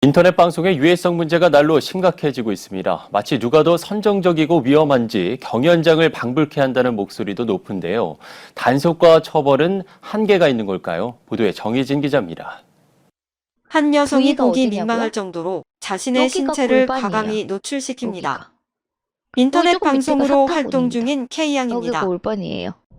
인터넷 방송의 유해성 문제가 날로 심각해지고 있습니다. 마치 누가 더 선정적이고 위험한지 경연장을 방불케 한다는 목소리도 높은데요. 단속과 처벌은 한계가 있는 걸까요? 보도에 정희진 기자입니다. 한 여성이 보기 어디냐고요? 민망할 정도로 자신의 여기가 신체를 골반이에요. 과감히 노출시킵니다. 여기가. 인터넷 조금 밑에가 방송으로. 활동 중인 여기가 K양입니다.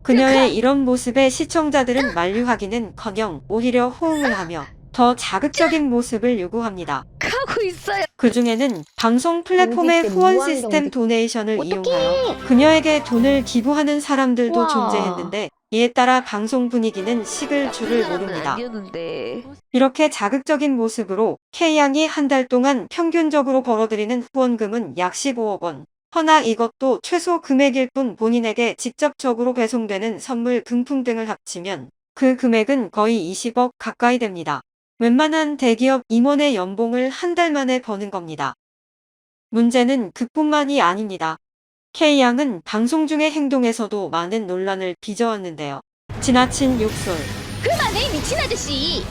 그녀의 이런 모습에 시청자들은 만류하기는 커녕 오히려 호응을 하며 더 자극적인 모습을 요구합니다. 하고 있어요. 그 중에는 방송 플랫폼의 때 후원 무한 시스템. 도네이션을. 이용하여 그녀에게 돈을 기부하는 사람들도 우와. 존재했는데 이에 따라 방송 분위기는 식을 줄을 모릅니다. 아니었는데. 이렇게 자극적인 모습으로 K양이 한 달 동안 평균적으로 벌어들이는 후원금은 약 15억 원. 허나 이것도 최소 금액일 뿐 본인에게 직접적으로 배송되는 선물 금품 등을 합치면 그 금액은 거의 20억 가까이 됩니다. 웬만한 대기업 임원의 연봉을 한 달 만에 버는 겁니다. 문제는 그뿐만이 아닙니다. K양은 방송 중의 행동에서도 많은 논란을 빚어왔는데요. 지나친 욕설, 그만해 미친 아저씨.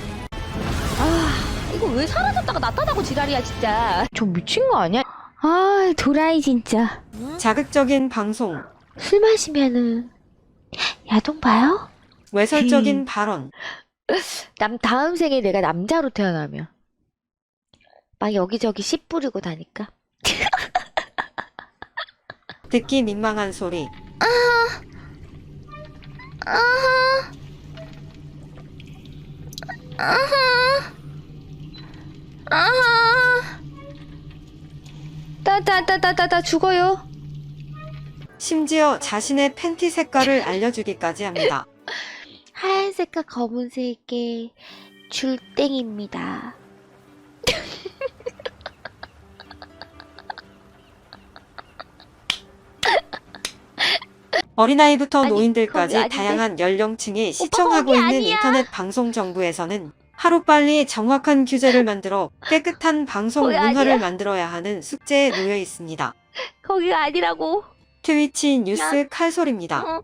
아 이거 왜 사라졌다가 나타나고 지랄이야 진짜. 저 미친 거 아니야? 아, 도라이 진짜. 자극적인 방송, 술 마시면은 야동 봐요? 외설적인 발언, 남 다음 생에 내가 남자로 태어나면 막 여기저기 씨 뿌리고 다니까. 듣기 민망한 소리, 따따따따따따 죽어요. 심지어 자신의 팬티 색깔을 알려주기까지 합니다. 하얀색과 검은색의 줄땡입니다. 어린아이부터 아니, 노인들까지. 다양한 연령층이 시청하고 있는 아니야. 인터넷 방송 정부에서는 하루빨리 정확한 규제를 만들어 깨끗한 방송 문화를 아니야. 만들어야 하는 숙제에 놓여 있습니다. 거기가 아니라고. 트위치 뉴스 칼소리입니다. 어?